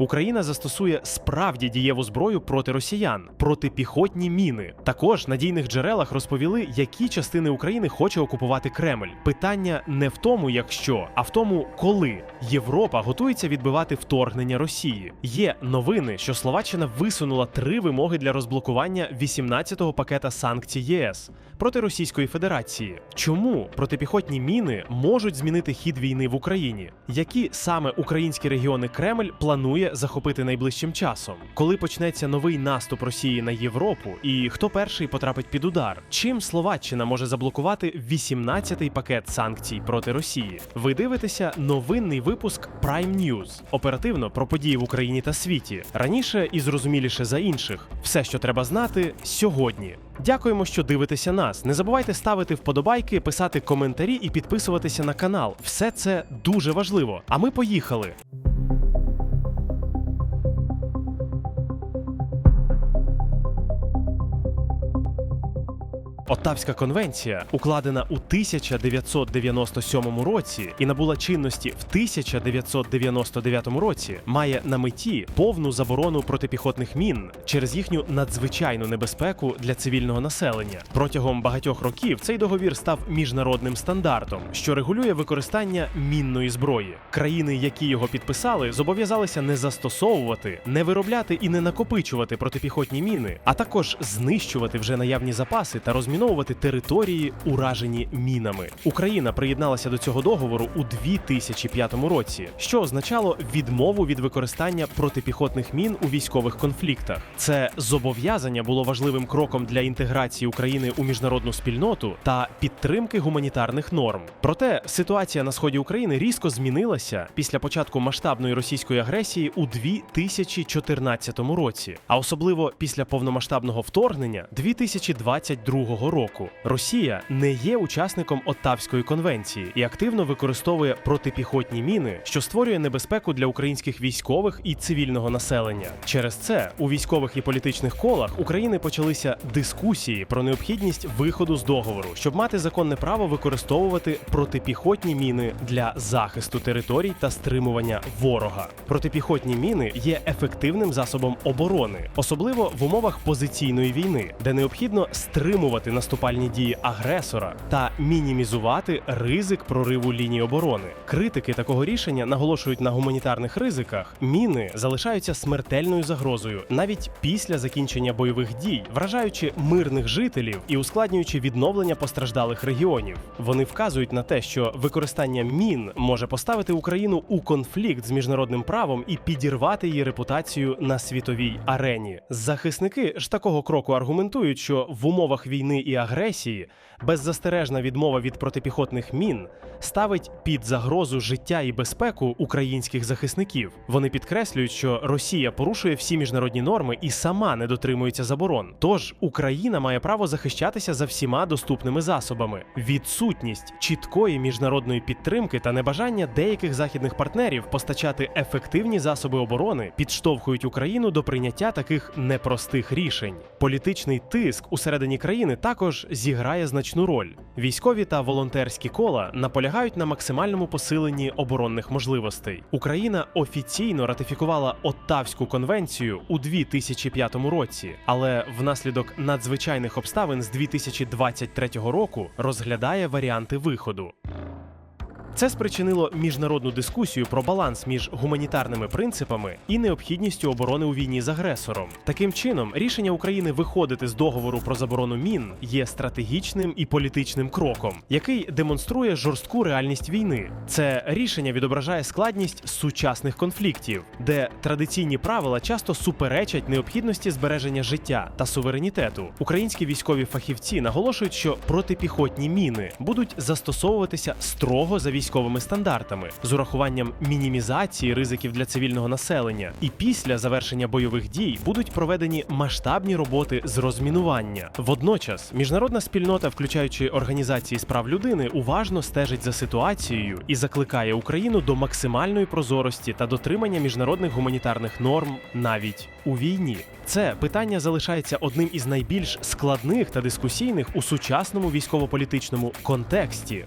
Україна застосує справді дієву зброю проти росіян, протипіхотні міни. Також на дійних джерелах розповіли, які частини України хоче окупувати Кремль. Питання не в тому, якщо, а в тому, коли Європа готується відбивати вторгнення Росії. Є новини, що Словаччина висунула три вимоги для розблокування 18-го пакета санкцій ЄС проти Російської Федерації. Чому протипіхотні міни можуть змінити хід війни в Україні? Які саме українські регіони Кремль планує захопити найближчим часом? Коли почнеться новий наступ Росії на Європу? І хто перший потрапить під удар? Чим Словаччина може заблокувати 18-й пакет санкцій проти Росії? Ви дивитеся новинний випуск Prime News. оперативно про події в Україні та світі раніше і зрозуміліше за інших. Все, що треба знати, сьогодні. Дякуємо, що дивитеся нас. Не забувайте ставити вподобайки, писати коментарі і підписуватися на канал. Все це дуже важливо. А ми поїхали. Оттавська конвенція, укладена у 1997 році і набула чинності в 1999 році, має на меті повну заборону протипіхотних мін через їхню надзвичайну небезпеку для цивільного населення. Протягом багатьох років цей договір став міжнародним стандартом, що регулює використання мінної зброї. Країни, які його підписали, зобов'язалися не застосовувати, не виробляти і не накопичувати протипіхотні міни, а також знищувати вже наявні запаси та розміновувати території, уражені мінами. Україна приєдналася до цього договору у 2005 році, що означало відмову від використання протипіхотних мін у військових конфліктах. Це зобов'язання було важливим кроком для інтеграції України у міжнародну спільноту та підтримки гуманітарних норм. Проте ситуація на сході України різко змінилася після початку масштабної російської агресії у 2014 році, а особливо після повномасштабного вторгнення 2022 року. Росія не є учасником Оттавської конвенції і активно використовує протипіхотні міни, що створює небезпеку для українських військових і цивільного населення. Через це у військових і політичних колах України почалися дискусії про необхідність виходу з договору, щоб мати законне право використовувати протипіхотні міни для захисту територій та стримування ворога. Протипіхотні міни є ефективним засобом оборони, особливо в умовах позиційної війни, де необхідно стримувати наступальні дії агресора та мінімізувати ризик прориву лінії оборони. Критики такого рішення наголошують на гуманітарних ризиках. Міни залишаються смертельною загрозою навіть після закінчення бойових дій, вражаючи мирних жителів і ускладнюючи відновлення постраждалих регіонів. Вони вказують на те, що використання мін може поставити Україну у конфлікт з міжнародним правом і підірвати її репутацію на світовій арені. Захисники ж такого кроку аргументують, що в умовах війни і агресії беззастережна відмова від протипіхотних мін ставить під загрозу життя і безпеку українських захисників. Вони підкреслюють, що Росія порушує всі міжнародні норми і сама не дотримується заборон. Тож Україна має право захищатися за всіма доступними засобами. Відсутність чіткої міжнародної підтримки та небажання деяких західних партнерів постачати ефективні засоби оборони підштовхують Україну до прийняття таких непростих рішень. Політичний тиск усередині країни також зіграє значну роль. Військові та волонтерські кола наполягають на максимальному посиленні оборонних можливостей. Україна офіційно ратифікувала Оттавську конвенцію у 2005 році, але внаслідок надзвичайних обставин з 2023 року розглядає варіанти виходу. Це спричинило міжнародну дискусію про баланс між гуманітарними принципами і необхідністю оборони у війні з агресором. Таким чином, рішення України виходити з договору про заборону мін є стратегічним і політичним кроком, який демонструє жорстку реальність війни. Це рішення відображає складність сучасних конфліктів, де традиційні правила часто суперечать необхідності збереження життя та суверенітету. Українські військові фахівці наголошують, що протипіхотні міни будуть застосовуватися строго за військовими стандартами з урахуванням мінімізації ризиків для цивільного населення. І після завершення бойових дій будуть проведені масштабні роботи з розмінування. Водночас, міжнародна спільнота, включаючи організації з прав людини, уважно стежить за ситуацією і закликає Україну до максимальної прозорості та дотримання міжнародних гуманітарних норм навіть у війні. Це питання залишається одним із найбільш складних та дискусійних у сучасному військово-політичному контексті.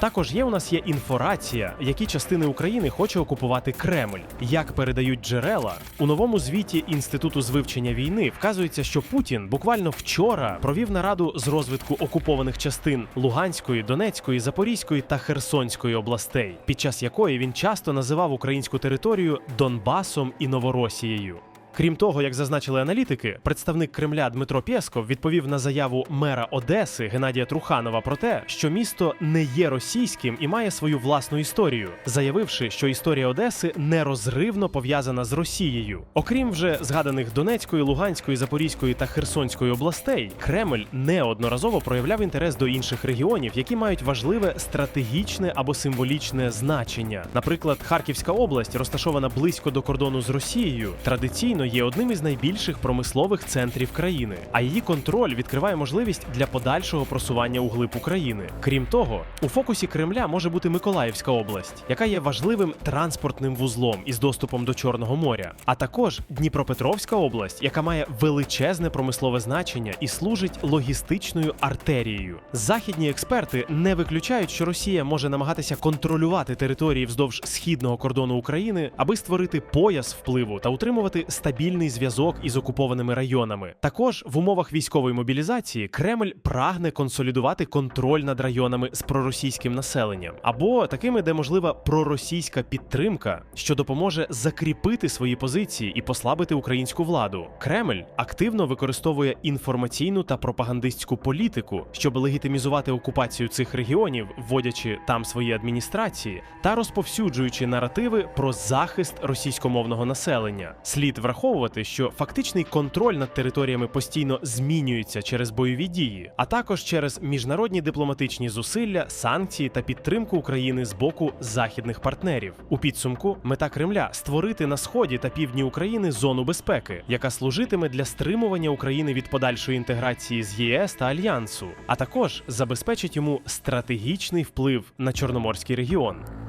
Також є у нас є інфорація, які частини України хоче окупувати Кремль. Як передають джерела у новому звіті інституту з вивчення війни вказується, що Путін буквально вчора провів нараду з розвитку окупованих частин Луганської, Донецької, Запорізької та Херсонської областей, під час якої він часто називав українську територію Донбасом і Новоросією. Крім того, як зазначили аналітики, представник Кремля Дмитро Пєсков відповів на заяву мера Одеси Геннадія Труханова про те, що місто не є російським і має свою власну історію, заявивши, що історія Одеси нерозривно пов'язана з Росією. Окрім вже згаданих Донецької, Луганської, Запорізької та Херсонської областей, Кремль неодноразово проявляв інтерес до інших регіонів, які мають важливе стратегічне або символічне значення. Наприклад, Харківська область, розташована близько до кордону з Росією, традиційно є одним із найбільших промислових центрів країни, а її контроль відкриває можливість для подальшого просування у глиб України. Крім того, у фокусі Кремля може бути Миколаївська область, яка є важливим транспортним вузлом із доступом до Чорного моря, а також Дніпропетровська область, яка має величезне промислове значення і служить логістичною артерією. Західні експерти не виключають, що Росія може намагатися контролювати території вздовж східного кордону України, аби створити пояс впливу та утримувати стабільний зв'язок із окупованими районами. Також в умовах військової мобілізації Кремль прагне консолідувати контроль над районами з проросійським населенням або такими, де можлива проросійська підтримка, що допоможе закріпити свої позиції і послабити українську владу. Кремль активно використовує інформаційну та пропагандистську політику, щоб легітимізувати окупацію цих регіонів, вводячи там свої адміністрації та розповсюджуючи наративи про захист російськомовного населення. Слід враховувати, що фактичний контроль над територіями постійно змінюється через бойові дії, а також через міжнародні дипломатичні зусилля, санкції та підтримку України з боку західних партнерів. У підсумку мета Кремля створити на сході та півдні України зону безпеки, яка служитиме для стримування України від подальшої інтеграції з ЄС та Альянсу, а також забезпечить йому стратегічний вплив на Чорноморський регіон.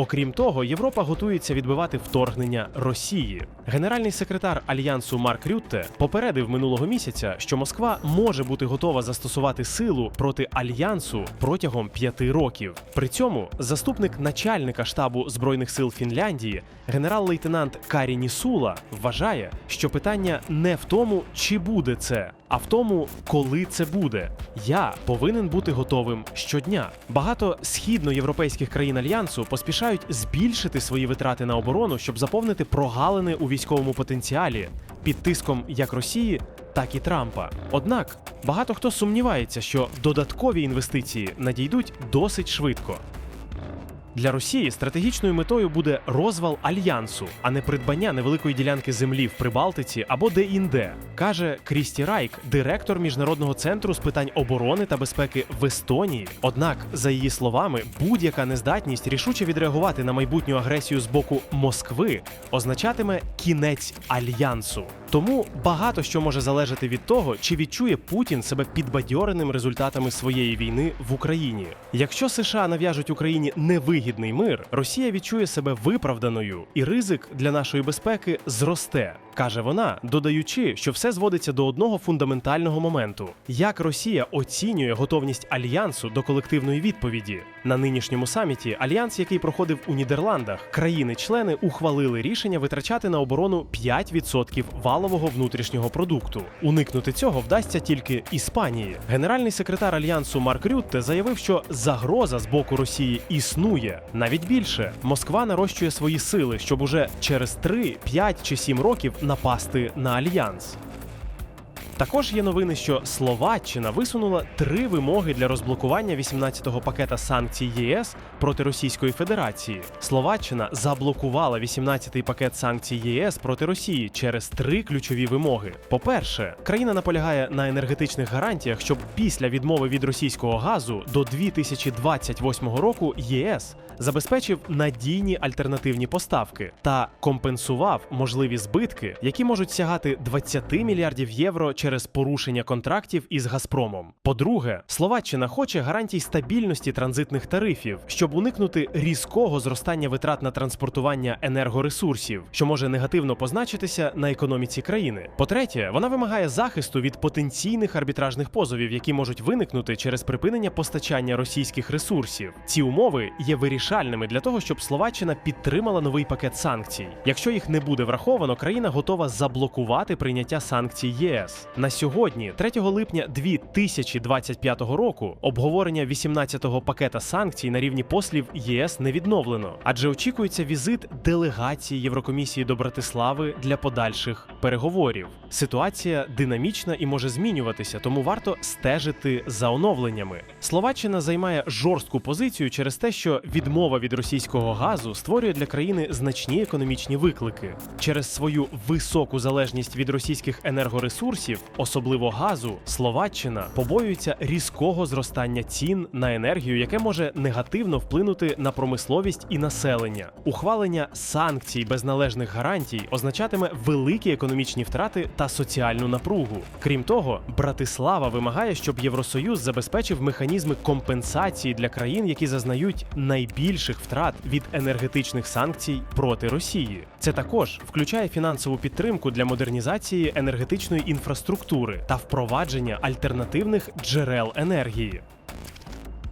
Окрім того, Європа готується відбивати вторгнення Росії. Генеральний секретар альянсу Марк Рютте попередив минулого місяця, що Москва може бути готова застосувати силу проти альянсу протягом п'яти років. При цьому заступник начальника штабу збройних сил Фінляндії, генерал-лейтенант Карі Нісула, вважає, що питання не в тому, чи буде це, а в тому, коли це буде. Я повинен бути готовим щодня. Багато східноєвропейських країн альянсу поспішають збільшити свої витрати на оборону, щоб заповнити прогалини у військовому потенціалі під тиском як Росії, так і Трампа. Однак багато хто сумнівається, що додаткові інвестиції надійдуть досить швидко. Для Росії стратегічною метою буде розвал альянсу, а не придбання невеликої ділянки землі в Прибалтиці або де-інде, каже Крісті Райк, директор міжнародного центру з питань оборони та безпеки в Естонії. Однак, за її словами, будь-яка нездатність рішуче відреагувати на майбутню агресію з боку Москви означатиме кінець альянсу. Тому багато що може залежати від того, чи відчує Путін себе підбадьореним результатами своєї війни в Україні. Якщо США нав'яжуть Україні невигідний мир, Росія відчує себе виправданою, і ризик для нашої безпеки зросте. Каже вона, додаючи, що все зводиться до одного фундаментального моменту: як Росія оцінює готовність альянсу до колективної відповіді на нинішньому саміті. Альянс, який проходив у Нідерландах, країни-члени ухвалили рішення витрачати на оборону 5% валового внутрішнього продукту. Уникнути цього вдасться тільки Іспанії. Генеральний секретар альянсу Марк Рютте заявив, що загроза з боку Росії існує. Навіть більше Москва нарощує свої сили, щоб уже через 3, 5 чи 7 років напасти на альянс. Також є новини, що Словаччина висунула три вимоги для розблокування 18-го пакета санкцій ЄС проти Російської Федерації. Словаччина заблокувала 18-й пакет санкцій ЄС проти Росії через три ключові вимоги. По-перше, країна наполягає на енергетичних гарантіях, щоб після відмови від російського газу до 2028 року ЄС забезпечив надійні альтернативні поставки та компенсував можливі збитки, які можуть сягати 20 мільярдів євро через порушення контрактів із Газпромом. По-друге, Словаччина хоче гарантій стабільності транзитних тарифів, щоб уникнути різкого зростання витрат на транспортування енергоресурсів, що може негативно позначитися на економіці країни. По-третє, вона вимагає захисту від потенційних арбітражних позовів, які можуть виникнути через припинення постачання російських ресурсів. Ці умови є вирішальними для того, щоб Словаччина підтримала новий пакет санкцій. Якщо їх не буде враховано, країна готова заблокувати прийняття санкцій ЄС. На сьогодні, 3 липня 2025 року, обговорення 18-го пакета санкцій на рівні послів ЄС не відновлено, адже очікується візит делегації Єврокомісії до Братислави для подальших переговорів. Ситуація динамічна і може змінюватися, тому варто стежити за оновленнями. Словаччина займає жорстку позицію через те, що відмова від російського газу створює для країни значні економічні виклики. Через свою високу залежність від російських енергоресурсів, особливо газу, Словаччина побоюється різкого зростання цін на енергію, яке може негативно вплинути на промисловість і населення. Ухвалення санкцій без належних гарантій означатиме великі економічні втрати та соціальну напругу. Крім того, Братислава вимагає, щоб Євросоюз забезпечив механізми компенсації для країн, які зазнають найбільших втрат від енергетичних санкцій проти Росії. Це також включає фінансову підтримку для модернізації енергетичної інфраструктури та впровадження альтернативних джерел енергії.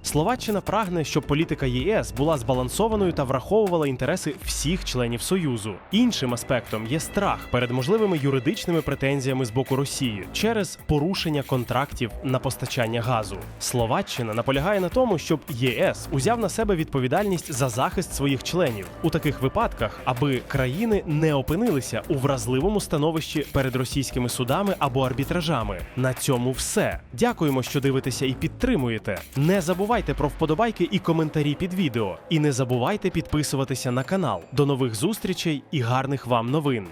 Словаччина прагне, щоб політика ЄС була збалансованою та враховувала інтереси всіх членів союзу. Іншим аспектом є страх перед можливими юридичними претензіями з боку Росії через порушення контрактів на постачання газу. Словаччина наполягає на тому, щоб ЄС узяв на себе відповідальність за захист своїх членів у таких випадках, аби країни не опинилися у вразливому становищі перед російськими судами або арбітражами. На цьому все. Дякуємо, що дивитеся і підтримуєте. Не забувайте про вподобайки і коментарі під відео. І не забувайте підписуватися на канал. До нових зустрічей і гарних вам новин.